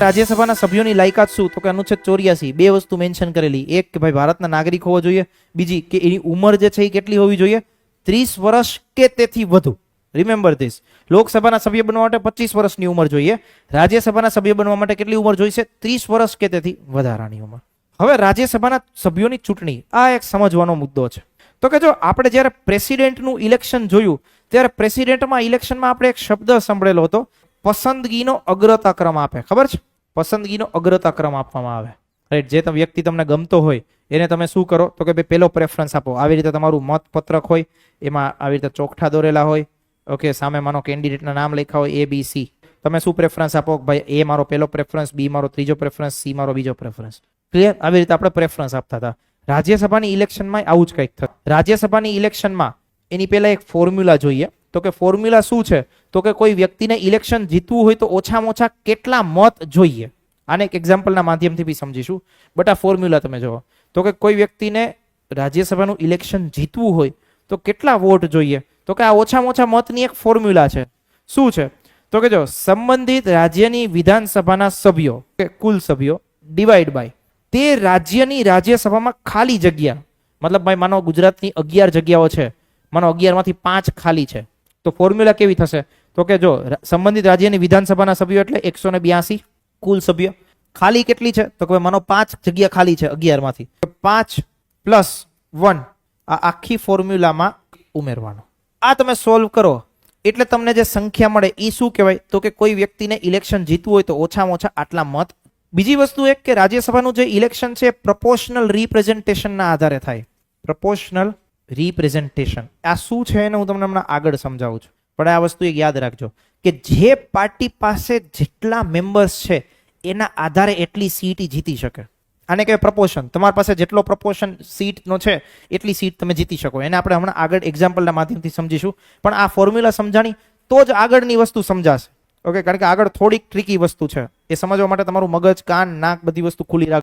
રાજ્યસભાના સભ્યોની લાયકાત શું? તો કે અનુચ્છેદ ચોર્યાસી, બે વસ્તુ મેન્શન કરેલી. એક કે ભાઈ ભારતના નાગરિક હોવો જોઈએ. બીજી કે એની ઉંમર જે છે એ કેટલી હોવી જોઈએ? ત્રીસ વર્ષ કે તેથી વધુ. રિમેમ્બર ધીસ લોકસભાના સભ્ય બનવા માટે પચીસ વર્ષની ઉંમર જોઈએ. રાજ્યસભાના સભ્ય બનવા માટે કેટલી ઉંમર જોઈશે? ત્રીસ વર્ષ કે તેથી વધારાની ઉંમર. હવે રાજ્યસભાના સભ્યોની ચૂંટણી. આ એક સમજવાનો મુદ્દો છે. તો કે જો આપણે જ્યારે પ્રેસિડેન્ટનું ઇલેક્શન જોયું, ત્યારે પ્રેસિડેન્ટમાં ઇલેક્શનમાં આપણે એક શબ્દ સાંભળેલો હતો, પસંદગીનો અગ્રતા ક્રમ આપે. ખબર છે? પસંદગીનો અગ્રતા ક્રમ આપવામાં આવે. રાઈટ જે વ્યક્તિ તમને ગમતો હોય, એને તમે શું કરો? તો કે ભાઈ પહેલો પ્રેફરન્સ આપો. આવી રીતે તમારું મતપત્રક હોય, એમાં આવી રીતે ચોકઠા દોરેલા હોય ઓકે સામે માનો કેન્ડિડેટના નામ લખ્યા હોય એ બી સી તમે શું પ્રેફરન્સ આપો? ભાઈ એ મારો પહેલો પ્રેફરન્સ બી મારો ત્રીજો પ્રેફરન્સ સી મારો બીજો પ્રેફરન્સ ક્લિયર આવી રીતે આપણે પ્રેફરન્સ આપતા હતા. રાજ્યસભાની ઇલેક્શનમાં આવું જ કંઈક થતું રાજ્યસભાની ઇલેક્શનમાં એની પહેલાં એક ફોર્મ્યુલા જોઈએ. તો કે ફોર્મ્યુલા શું છે? તો કે કોઈ વ્યક્તિને ઇલેક્શન જીતવું હોય તો ઓછામાં ઓછા કેટલા મત જોઈએ? આને એક એક્ઝામ્પલના માધ્યમથી બી સમજીશું. બટ આ ફોર્મ્યુલા તમે જુઓ. તો કે કોઈ વ્યક્તિને રાજ્યસભાનું ઇલેક્શન જીતવું હોય તો કેટલા વોટ જોઈએ? તો કે આ ઓછામાં ઓછા મતની એક ફોર્મ્યુલા છે. શું છે? તો કે જો સંબંધિત રાજ્યની વિધાનસભાના સભ્યો, કે કુલ સભ્યો ડિવાઈડ બાય તે રાજ્યની રાજ્યસભામાં ખાલી જગ્યા, મતલબ ભાઈ માનો ગુજરાતની અગિયાર જગ્યાઓ છે. માનો અગિયારમાંથી પાંચ ખાલી છે. તો ફોર્મ્યુલા કેવી થશે? તો કે જો સંબંધિત રાજ્યની વિધાનસભાના સભ્યો એટલે એકસો બ્યાસી કુલ સભ્ય. ખાલી કેટલી છે? તો કે માનો પાંચ જગ્યા ખાલી છે અગિયારમાંથી. પાંચ પ્લસ વન આ આખી ફોર્મ્યુલામાં ઉમેરવાનો. આ તમે સોલ્વ કરો. એટલે તમને જે સંખ્યા મળે એ શું કહેવાય? તો કે કોઈ વ્યક્તિને ઇલેક્શન જીતવું હોય તો ઓછામાં ઓછા આટલા મત. બીજી વસ્તુ એક કે રાજ્યસભાનું જે ઇલેક્શન છે પ્રપોર્શનલ રિપ્રેઝન્ટેશનના આધારે થાય. પ્રપોર્શનલ રિપ્રેઝન્ટેશન આ શું છે એને હું તમને હમણાં આગળ સમજાવું છું. પણ આ વસ્તુ એક યાદ રાખજો કે જે પાર્ટી પાસે જેટલા મેમ્બર્સ છે, એના આધારે એટલી સીટ જીતી શકે. આને કહેવાય પ્રપોર્શન તમારી પાસે જેટલો પ્રપોર્શન સીટનો છે, એટલી સીટ તમે જીતી શકો. એને આપણે હમણાં આગળ એક્ઝામ્પલના માધ્યમથી સમજીશું. પણ આ ફોર્મ્યુલા સમજાણી તો જ આગળની વસ્તુ સમજાશે. ઓકે કારણ કે આગળ થોડીક ટ્રીકી વસ્તુ છે. એ સમજવા માટે તમારું મગજ, કાન, નાક બધી વસ્તુ ખુલ્લી રાખ